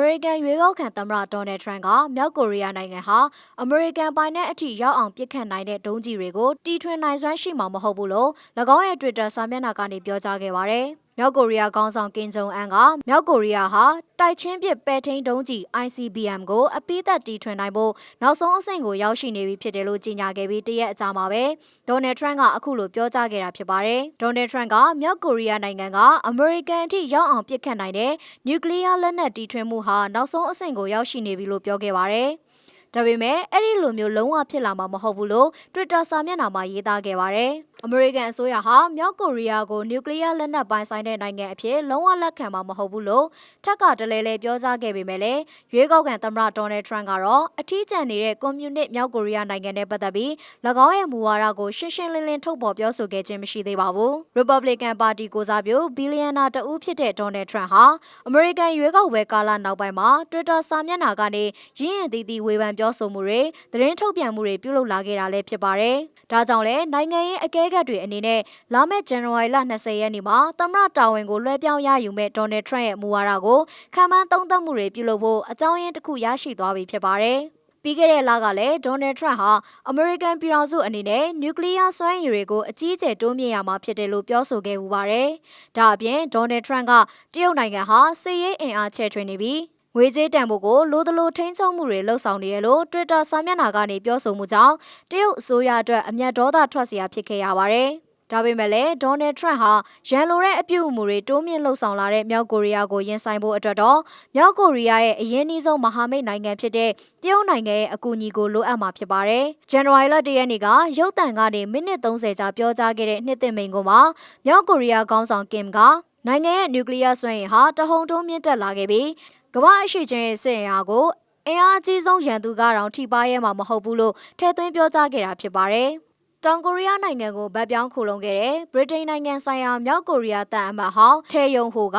မေရိကန်ရွေးကောက်ခံသမ္မတဒေါ်နယ်ထရန့်ကမြောက်ကိုရီးယားနိုင်ငံဟာအမေရိကန်ပိုင်နက်အထိရောက်အောင်ပြစ်ခတ်နိုင်တဲ့ဒုံးကျည်တွေကိုတီထွင်နိုင်စွမ်းရှိမှာမဟုတ်ဘူးလို့၎င်းရဲ့ Twitter စာမျက်နှာကနေပြောကြားခဲ့ပါတယ်။မြောက်ကိုရီးယားခေါင်းဆောင်ကင်ဂျုံအန်ကမြောက်ကိုရီးယားဟာတိုက်ချင်းပစ်ပဲ့ထိန်းဒုံးကျည် ICBM ကိုအပိသက်တီထွင်နိုင်ဖို့နောက်ဆုံးအဆင့်ကိုရောက်ရှိနေပြီဖြစ်တယ်လို့ကြေညာခဲ့ပြီးတရက်အကြာမှာပဲဒေါ်နယ်ထရန့်ကအခုလိုပြောကြားခဲ့တာဖြစ်ပါတယ်။ဒေါ်နယ်ထရန့်ကမြောက်ကိုရီးယားနိုင်ငံကအမေရိကန်အထိရောက်အောင်ပြစ်ခတ်နိုင်တဲ့နျူကလ িয়ার လက်နက်တီထွင်မှုဟာနောက်ဆုံးအဆင့်ကိုရောက်ရှိနေပြီလို့ပြောခဲ့ပါတယ်။ဒါပေမဲ့အဲ့ဒီလိုမျိုးလုံးဝဖြစ်လာမှာမဟုတ်ဘူးလို့ Twitter စာမျက်နှာမှာရေးသားခဲ့ပါတယ်။ အမေရိကန်အစိုးရဟာမြောက်ကိုရီးယားကိုနျူကလ িয়ার လက်နက်ပိုင်ဆိုင်တဲ့နိုင်ငံအဖြစ်လုံးဝလက်ခံမှာမဟုတ်ဘူးလို့ထက်ကတလဲလဲပြောကြားခဲ့ပေမဲ့လည်းရွေးကောက်ခံသမ္မတဒေါ်နယ်ထရန့်ကတော့အထီးကျန်နေတဲ့ကွန်မြူနစ်မြောက်ကိုရီးယားနိုင်ငံနဲ့ပတ်သက်ပြီး၎င်းရဲ့မူဝါဒကိုရှင်းရှင်းလင်းလင်းထုတ်ဖော်ပြောဆိုခဲ့ခြင်းမရှိသေးပါဘူး။ Republican Party ကိုစားပြုဘီလီယံနာတဦးဖြစ်တဲ့ဒေါ်နယ်ထရန့်ဟာအမေရိကန်ရွေးကောက်ပွဲကာလနောက်ပိုင်းမှာ Twitter စာမျက်နှာကနေရင်းရင်သီးသီးဝေဖန်ပြောဆိုမှုတွေသတင်းထုတ်ပြန်မှုတွေပြုလုပ်လာခဲ့တာလည်းဖြစ်ပါတယ်။ဒါကြောင့်လည်းနိုင်ငံရေးအကဲခတ်တွေအနေနဲ့လာမယ့်ဇန်နဝါရီလ20ရက်နေ့မှာသမ္မတတာဝန်ကိုလွှဲပြောင်းရယူမဲ့ဒေါ်နယ်ထရန့်ရဲ့မူဝါဒကိုခံမှန်းသုံးသပ်မှုတွေပြုလုပ်ဖို့အကြောင်းရင်းတစ်ခုရရှိသွားပြီဖြစ်ပါတယ်။ပြီးခဲ့တဲ့လကလည်းဒေါ်နယ်ထရန့်ဟာအမေရိကန်ပြည်ထောင်စုအနေနဲ့နျူကလ িয়ার စွမ်းရည်တွေကိုအကြီးအကျယ်တိုးမြင့်ရမှာဖြစ်တယ်လို့ပြောဆိုခဲ့ဦးပါတယ်။ဒါအပြင်ဒေါ်နယ်ထရန့်ကတရုတ်နိုင်ငံဟာစစ်ရေးအင်အားချဲ့ထွင်နေပြီး ငွေကြေးတန်ဖို့ကိုလိုသလိုထိန်းချုပ်မှုတွေလှုပ်ဆောင်နေရလို့ Twitter စာမျက်နှာကနေပြောဆိုမှုကြောင့်တရုတ်အစိုးရအတွက်အမျက်ဒေါသထွက်စရာဖြစ်ခဲ့ရပါတယ်။ဒါပေမဲ့လည်းဒေါ်နယ်ထရန့်ဟာရန်လိုတဲ့အပြုအမူတွေတိုးမြင့်လှုပ်ဆောင်လာတဲ့မြောက်ကိုရီးယားကိုရင်ဆိုင်ဖို့အတွက်တော့မြောက်ကိုရီးယားရဲ့အရင်းနှီးဆုံးမဟာမိတ်နိုင်ငံဖြစ်တဲ့တရုတ်နိုင်ငံရဲ့အကူအညီကိုလိုအပ်မှာဖြစ်ပါတယ်။ဇန်နဝါရီလ၁ရက်နေ့ကရုတ်တံကနေမိနစ်30ကြာပြောကြားခဲ့တဲ့နှစ်သိမ့်မိန်ကိုမှာမြောက်ကိုရီးယားခေါင်းဆောင်ကင်ကနိုင်ငံရဲ့နျူကလ িয়ার စွမ်းရည်ဟာတဟုန်ထိုးမြင့်တက်လာခဲ့ပြီး ကမ္ဘာအရှိချင်းရဲ့စစ်အင်အားကိုအင်အားအကြီးဆုံးရန်သူကတော့ထိပါရဲမှာမဟုတ်ဘူးလို့ထည့်သွင်းပြောကြားခဲ့တာဖြစ်ပါတယ်။တောင်ကိုရီးယားနိုင်ငံကိုဗတ်ပြောင်းခိုလုံခဲ့တဲ့ဗြိတိန်နိုင်ငံဆိုင်ရာမြောက်ကိုရီးယားတပ်အမတ်ဟောင်းထေယုံဟိုက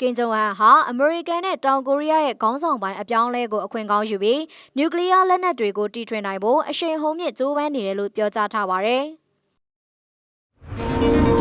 ကင်ဂျုံဟန်ဟာအမေရိကန်နဲ့တောင်ကိုရီးယားရဲ့ခေါင်းဆောင်ပိုင်းအပြောင်းလဲကိုအခွင့်ကောင်းယူပြီးနျူကလ িয়ার လက်နက်တွေကိုတီထွင်နိုင်ဖို့အရှိန်ဟုန်မြင့်ကြိုးပမ်းနေတယ်လို့ပြောကြားထားပါတယ်။